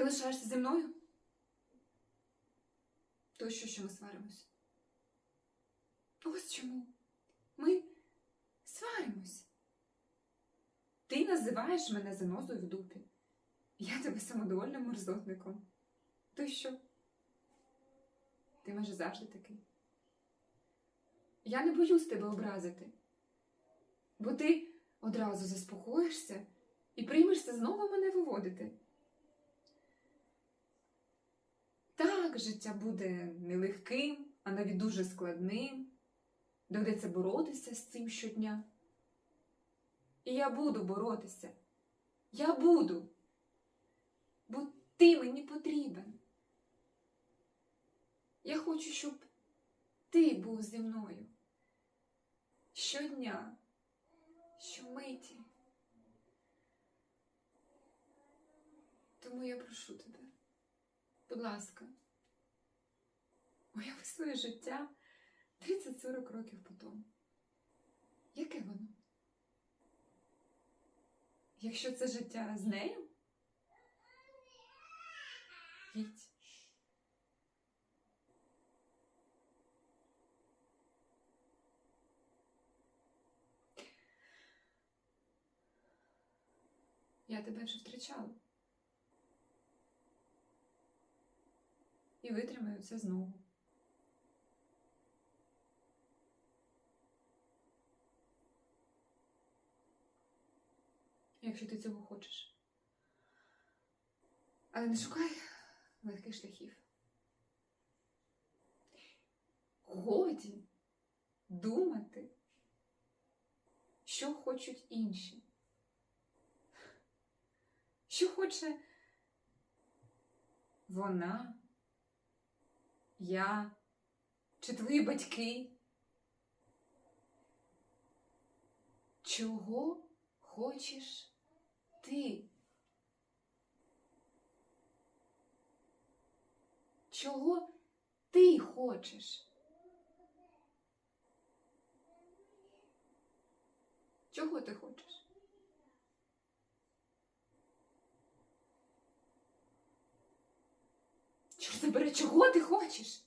Ти лишаєшся зі мною? То що, що ми сваримось? Ось чому. Ми сваримось. Ти називаєш мене занозою в дупі. Я тебе самодовольним мерзотником. То що? Ти майже завжди такий. Я не боюсь тебе образити, бо ти одразу заспокоїшся і приймешся знову мене виводити. Так, життя буде нелегким, а навіть дуже складним. Доведеться боротися з цим щодня. І я буду боротися. Я буду. Бо ти мені потрібен. Я хочу, щоб ти був зі мною. Щодня, щомиті. Тому я прошу тебе, будь ласка, уяви своє життя 30-40 років по тому. Яке воно? Якщо це життя з нею, їдь. Я тебе вже втрачала. І витримаю це знову. Якщо ти цього хочеш. Але не шукай легких шляхів. Годі думати, що хочуть інші. Що хоче вона, я чи твої батьки? Чого хочеш ти? Чого ти хочеш? Чого ти хочеш? Чорт забере, чого ти хочеш?